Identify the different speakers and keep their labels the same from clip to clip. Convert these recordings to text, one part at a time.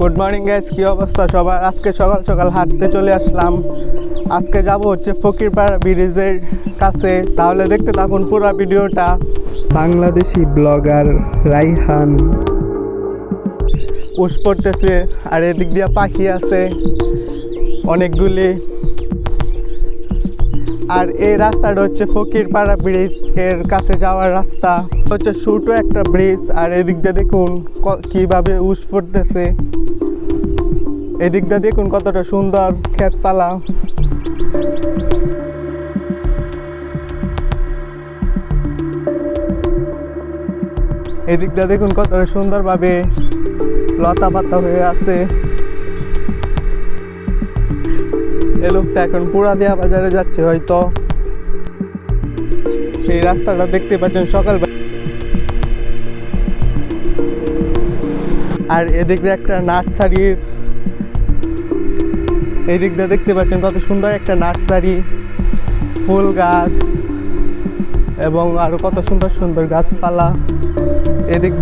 Speaker 1: Good morning guys কী অবস্থা সবার? আজকে সকাল সকাল হাঁটতে চলে আসলাম। আজকে যাব হচ্ছে ফকিরপাড়া ব্রিজের কাছে। তাহলে দেখতে থাকুন পুরো ভিডিওটা। বাংলাদেশি ব্লগার রাইহান। উস পড়তেছে আর এদিক দিয়ে পাখি আছে অনেকগুলি। আর এই রাস্তাটা হচ্ছে ফকিরপাড়া ব্রিজের কাছে যাওয়ার রাস্তা। হচ্ছে ছোটো একটা ব্রিজ আর এদিক দিয়ে দেখুন কীভাবে উস পড়তেছে। এদিক দিয়ে দেখুন কতটা সুন্দর ক্ষেতপালা। এদিক দিয়ে দেখুন কতটা সুন্দরভাবে লতা পাতা হয়ে আছে। এ লোকটা এখন পুরা দেয়া বাজারে যাচ্ছে হয়তো। এই রাস্তাটা দেখতে পাচ্ছেন সকাল আর এদিক একটা নার্সারির এদিক দিয়ে দেখতে পাচ্ছেন কত সুন্দর একটা নার্সারি, ফুল গাছ, এবং আরও কত সুন্দর সুন্দর গাছপালা। এদিক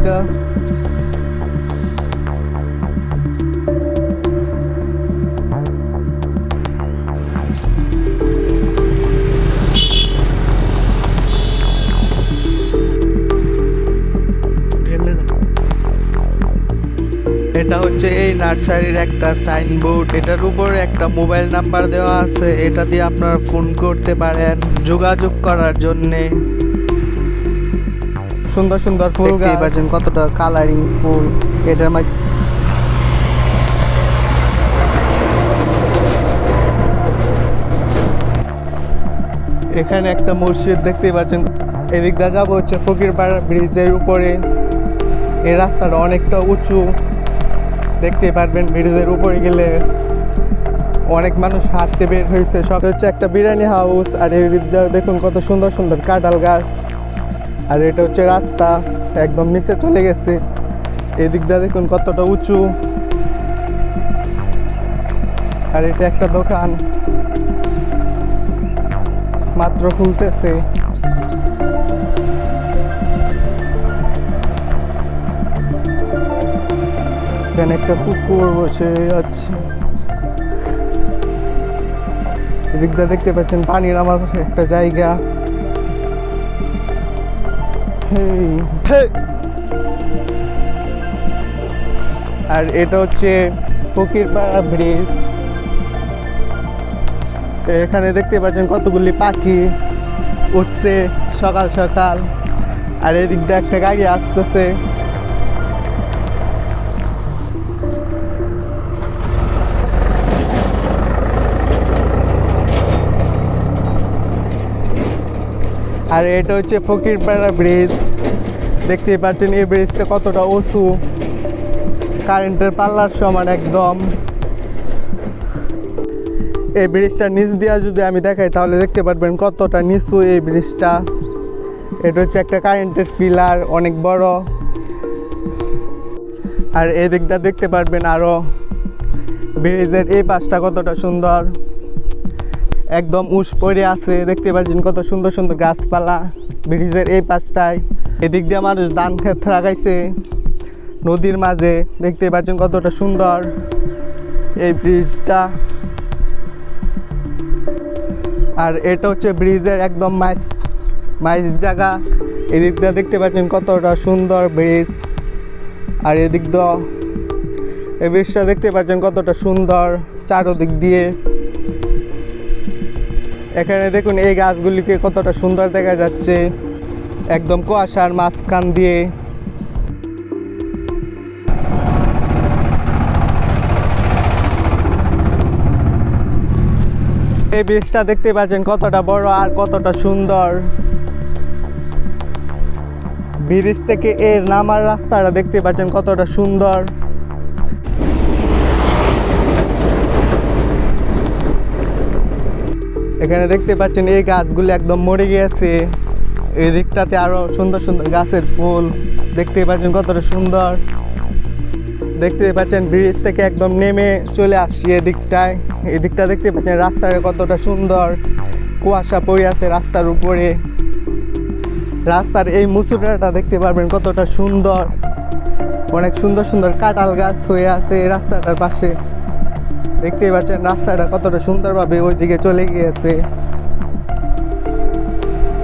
Speaker 1: এটা হচ্ছে এই নার্সারির একটা সাইনবোর্ড। এটার উপরে একটা মোবাইল নাম্বার দেওয়া আছে। এটা দিয়ে আপনারা ফোন করতে পারেন যোগাযোগ করার জন্যে। সুন্দর সুন্দর ফুল গাছ।
Speaker 2: পাচ্ছেন কতটা কালারিং ফুল। এটার মাঝে
Speaker 1: এখানে একটা মসজিদ দেখতে পাচ্ছেন। এদিক দিয়ে যাব হচ্ছে ফকিরপাড়া ব্রিজের উপরে। এই রাস্তাটা অনেকটা উঁচু। দেখতেই পারবেন ব্রিজের উপরে গেলে অনেক মানুষ হাঁটতে বের হয়েছে। সব হচ্ছে একটা বিরিয়ানি হাউস আর দিয়ে দেখুন কত সুন্দর সুন্দর কাঁঠাল গাছ। আর এটা হচ্ছে রাস্তা, একদম নিচে চলে গেছে। এদিক দিয়ে দেখুন কতটা উঁচু। আর এটা একটা দোকান। মাত্র খুলতেছে। এখানে একটা কুকুর বসে আছে। এদিক দিয়ে দেখতে পাচ্ছেন পানির আমার একটা জায়গা। আর এটা হচ্ছে ফকিরপাড়া ব্রিজ। এখানে দেখতে পাচ্ছেন কতগুলি পাখি উঠছে সকাল সকাল। আর এদিক দিয়ে একটা গাড়ি আসতেছে। আর এটা হচ্ছে ফকিরপাড়া ব্রিজ দেখতেই পাচ্ছেন এই ব্রিজটা কতটা উঁচু। কারেন্টের পাল্লার সমান একদম। এই ব্রিজটা নিচ দিয়া যদি আমি দেখাই, তাহলে দেখতে পারবেন কতটা নিচু এই ব্রিজটা এটা হচ্ছে একটা কারেন্টের ফিলার অনেক বড়। আর এই দিকটা দেখতে পারবেন আরও। ব্রিজের এই পাশটা কতটা সুন্দর। একদম উস পড়ে আছে, দেখতে পাচ্ছেন কত সুন্দর সুন্দর গাছপালা, ব্রিজের এই পাশটায়। এদিক দিয়ে মানুষ ধান ক্ষেত লাগাইছে, নদীর মাঝে, দেখতে পাচ্ছেন কতটা সুন্দর এই ব্রিজটা। আর এটা হচ্ছে ব্রিজের একদম মাইস মাইস জায়গা। এদিক দিয়ে দেখতে পাচ্ছেন কতটা সুন্দর ব্রিজ। আর এদিক দিয়ে এই ব্রিজটা দেখতে পাচ্ছেন কতটা সুন্দর, চারোদিক দিয়ে। এখানে দেখুন এই গাছগুলিকে কতটা সুন্দর দেখা যাচ্ছে। একদম কুয়াশার মাঝখান দিয়ে। এই ব্রিজটা দেখতে পাচ্ছেন কতটা বড় আর কতটা সুন্দর। ব্রিজ থেকে এর নামার রাস্তাটা দেখতে পাচ্ছেন কতটা সুন্দর। এখানে দেখতে পাচ্ছেন এই গাছগুলো একদম মরে গিয়েছে এই দিকটাতে আরও সুন্দর সুন্দর গাছের ফুল। দেখতে পাচ্ছেন কতটা সুন্দর। দেখতে পাচ্ছেন ব্রিজ থেকে একদম নেমে চলে আসছি এদিকটায় এদিকটা দেখতে পাচ্ছেন রাস্তাটা কতটা সুন্দর। কুয়াশা পড়ে আছে রাস্তার উপরে। রাস্তার এই মুসুরাটা দেখতে পারবেন কতটা সুন্দর। অনেক সুন্দর সুন্দর কাঁঠাল গাছ হয়ে আছে রাস্তাটার পাশে। দেখতেই পাচ্ছেন, রাস্তাটা কতটা সুন্দরভাবে ওইদিকে চলে গিয়েছে।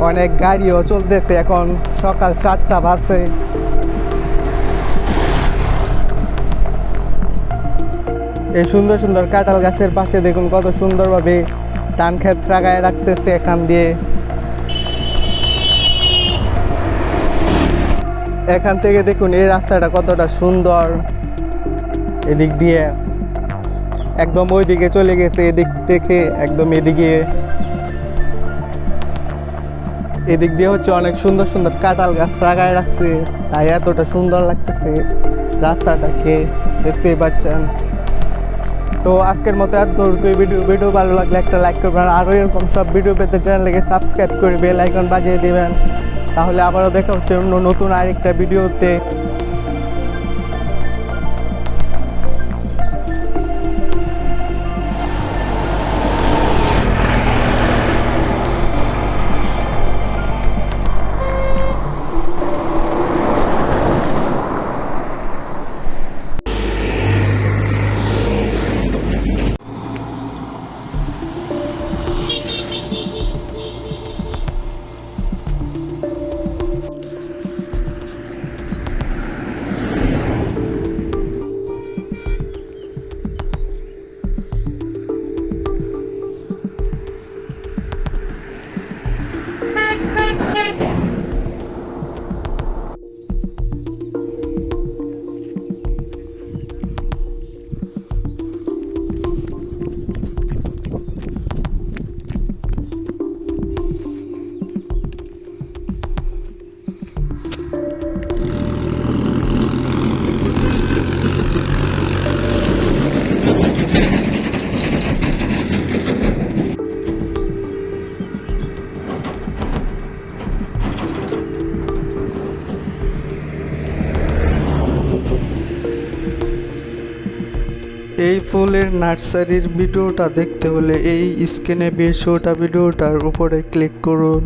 Speaker 1: অনেক গাড়িও চলতেছে এখন, সকাল সাতটা বাজে। এই সুন্দর সুন্দর কাঁঠাল গাছের পাশে দেখুন কত সুন্দরভাবে ধান ক্ষেত লাগায় রাখতেছে এখান দিয়ে। এখান থেকে দেখুন এই রাস্তাটা কতটা সুন্দর। এদিক দিয়ে একদম ওইদিকে চলে গেছে, এদিক থেকে একদম এদিকে। এদিক দিয়ে হচ্ছে অনেক সুন্দর সুন্দর কাঁঠাল গাছ লাগায় রাখছে, তাই এতটা সুন্দর লাগতেছে রাস্তাটাকে, দেখতেই পাচ্ছেন। তো আজকের মতো এত ভিডিও ভিডিও ভালো লাগলে একটা লাইক করবেন আরও এরকম সব ভিডিও পেতে চ্যানেলকে সাবস্ক্রাইব করে বেল আইকন বাজিয়ে দিবেন। তাহলে আবারও দেখা হচ্ছে অন্য নতুন আরেকটা ভিডিওতে। এই ফুলের নার্সারির ভিডিওটা দেখতে হলে এই স্ক্রিনে বেশ ওটা ভিডিওটার উপরে ক্লিক করুন।